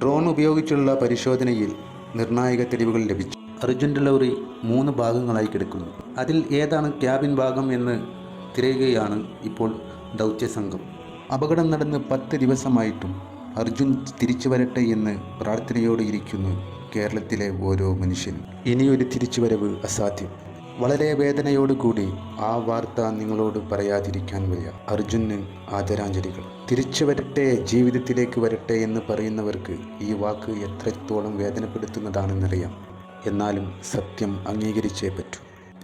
Drone ഉപയോഗിച്ചുള്ള പരിശോധനയിൽ നിർണായക തെളിവുകൾ ലഭിച്ചു. അർജുന്റെ ലോറി മൂന്ന് ഭാഗങ്ങളായി കിടക്കുന്നു. അതിൽ ഏതാണ് ക്യാബിൻ ഭാഗം എന്ന് തിരയുകയാണ് ഇപ്പോൾ ദൗത്യസംഘം അപകടം നടന്ന് പത്ത് ദിവസമായിട്ടും അർജുൻ തിരിച്ചു വരട്ടെ എന്ന് പ്രാർത്ഥനയോടെ ഇരിക്കുന്നു കേരളത്തിലെ ഓരോ മനുഷ്യനും. ഇനിയൊരു തിരിച്ചുവരവ് അസാധ്യം. വളരെ വേദനയോടുകൂടി ആ വാർത്ത നിങ്ങളോട് പറയാതിരിക്കാൻ വയ്യ. അർജുന് ആദരാഞ്ജലികൾ. തിരിച്ചു വരട്ടെ ജീവിതത്തിലേക്ക് വരട്ടെ എന്ന് പറയുന്നവർക്ക് ഈ വാക്ക് എത്രത്തോളം വേദനപ്പെടുത്തുന്നതാണെന്നറിയാം. എന്നാലും സത്യം അംഗീകരിച്ചേ പറ്റൂ.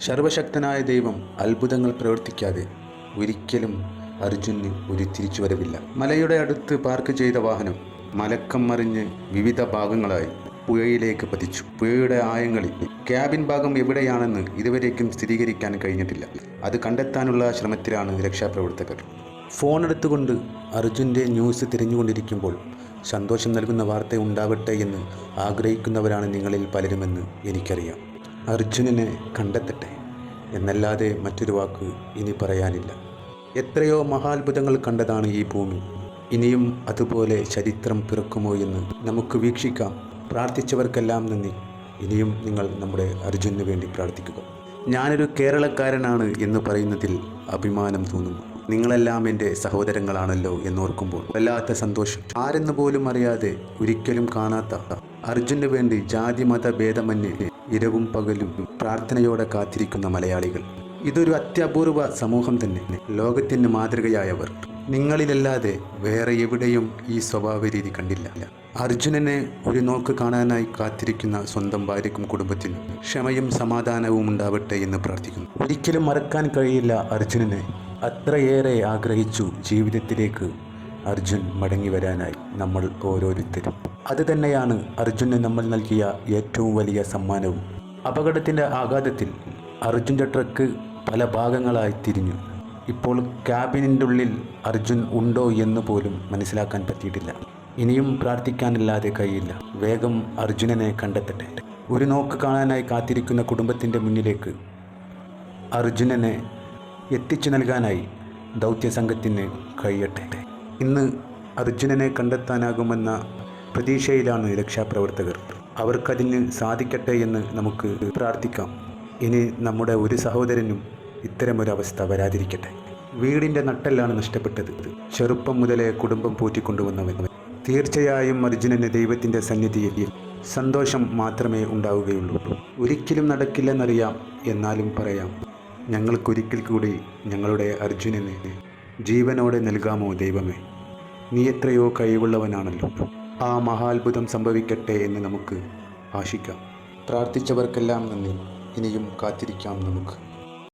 സർവശക്തനായ ദൈവം അത്ഭുതങ്ങൾ പ്രവർത്തിക്കാതെ ഒരിക്കലും അർജുന് ഒരു തിരിച്ചുവരവില്ല മലയുടെ അടുത്ത് പാർക്ക് ചെയ്ത വാഹനം മലക്കം മറിഞ്ഞ് വിവിധ ഭാഗങ്ങളായി പുഴയിലേക്ക് പതിച്ചു. പുഴയുടെ ആയങ്ങളിൽ ക്യാബിൻ ഭാഗം എവിടെയാണെന്ന് ഇതുവരേക്കും സ്ഥിരീകരിക്കാൻ കഴിഞ്ഞിട്ടില്ല. അത് കണ്ടെത്താനുള്ള ശ്രമത്തിലാണ് രക്ഷാപ്രവർത്തകർ. ഫോൺ എടുത്തുകൊണ്ട് അർജുന്റെ ന്യൂസ് തിരഞ്ഞുകൊണ്ടിരിക്കുമ്പോൾ സന്തോഷം നൽകുന്ന വാർത്ത ഉണ്ടാവട്ടെ എന്ന് ആഗ്രഹിക്കുന്നവരാണ് നിങ്ങളിൽ പലരുമെന്ന് എനിക്കറിയാം. അർജുനനെ കണ്ടെത്തട്ടെ എന്നല്ലാതെ മറ്റൊരു വാക്ക് ഇനി പറയാനില്ല. എത്രയോ മഹാത്ഭുതങ്ങൾ കണ്ടതാണ് ഈ ഭൂമി. ഇനിയും അതുപോലെ ചരിത്രം പിറക്കുമോ എന്ന് നമുക്ക് വീക്ഷിക്കാം. പ്രാർത്ഥിച്ചവർക്കെല്ലാം നന്ദി. ഇനിയും നിങ്ങൾ നമ്മുടെ അർജുനു വേണ്ടി പ്രാർത്ഥിക്കുക. ഞാനൊരു കേരളക്കാരനാണ് എന്ന് പറയുന്നതിൽ അഭിമാനം തോന്നുന്നു. നിങ്ങളെല്ലാം എന്റെ സഹോദരങ്ങളാണല്ലോ എന്നോർക്കുമ്പോൾ വല്ലാത്ത സന്തോഷം. ആരെന്ന് പോലും അറിയാതെ ഒരിക്കലും കാണാത്ത അർജുനു വേണ്ടി ജാതി മത ഭേദമന്യേ ഇരവും പകലും പ്രാർത്ഥനയോടെ കാത്തിരിക്കുന്ന മലയാളികൾ. ഇതൊരു അത്യപൂർവ സമൂഹം തന്നെ. ലോകത്തിന് മാതൃകയായവർ. നിങ്ങളിലല്ലാതെ വേറെ എവിടെയും ഈ സ്വഭാവ രീതി കണ്ടില്ല. അർജുനനെ ഒരു നോക്ക് കാണാനായി കാത്തിരിക്കുന്ന സ്വന്തം ഭാര്യക്കും കുടുംബത്തിനും ക്ഷമയും സമാധാനവും ഉണ്ടാവട്ടെ എന്ന് പ്രാർത്ഥിക്കുന്നു. ഒരിക്കലും മറക്കാൻ കഴിയില്ല അർജുനനെ. അത്രയേറെ ആഗ്രഹിച്ചു ജീവിതത്തിലേക്ക് അർജുൻ മടങ്ങി വരാനായി നമ്മൾ ഓരോരുത്തരും. അത് തന്നെയാണ് അർജുന് നമ്മൾ നൽകിയ ഏറ്റവും വലിയ സമ്മാനവും. അപകടത്തിന്റെ ആഘാതത്തിൽ അർജുന്റെ ട്രക്ക് പല ഭാഗങ്ങളായി തിരിഞ്ഞു. ഇപ്പോൾ ക്യാബിനിന്റെ ഉള്ളിൽ അർജുൻ ഉണ്ടോ എന്ന് പോലും മനസ്സിലാക്കാൻ പറ്റിയിട്ടില്ല. ഇനിയും പ്രാർത്ഥിക്കാനില്ലാതെ കഴിയില്ല. വേഗം അർജുനനെ കണ്ടെത്തട്ടെ. ഒരു നോക്ക് കാണാനായി കാത്തിരിക്കുന്ന കുടുംബത്തിന്റെ മുന്നിലേക്ക് അർജുനനെ എത്തിച്ചു നൽകാനായി ദൗത്യസംഘത്തിന് കഴിയട്ടെ. ഇന്ന് അർജുനനെ കണ്ടെത്താനാകുമെന്ന പ്രതീക്ഷയിലാണ് രക്ഷാപ്രവർത്തകർ. അവർക്കതിന് സാധിക്കട്ടെ എന്ന് നമുക്ക് പ്രാർത്ഥിക്കാം. ഇനി നമ്മുടെ ഒരു സഹോദരനും ഇത്തരമൊരവസ്ഥ വരാതിരിക്കട്ടെ. വീടിന്റെ നട്ടെല്ലാണ് നഷ്ടപ്പെട്ടത് ചെറുപ്പം മുതലേ കുടുംബം പോറ്റിക്കൊണ്ടുവന്നവൻ. തീർച്ചയായും അർജുനന് ദൈവത്തിന്റെ സന്നിധിയിൽ സന്തോഷം മാത്രമേ ഉണ്ടാവുകയുള്ളൂ. ഒരിക്കലും നടക്കില്ലെന്നറിയാം. എന്നാലും പറയാം. ഞങ്ങൾക്കൊരിക്കൽ കൂടി ഞങ്ങളുടെ അർജുനനെ ജീവനോടെ നൽകാമോ ദൈവമേ? നീ എത്രയോ കഴിവുള്ളവനാണല്ലോ. ആ മഹാത്ഭുതം സംഭവിക്കട്ടെ എന്ന് നമുക്ക് ആശിക്കാം. പ്രാർത്ഥിച്ചവർക്കെല്ലാം നന്ദി. ഇനിയും കാത്തിരിക്കാം നമുക്ക്.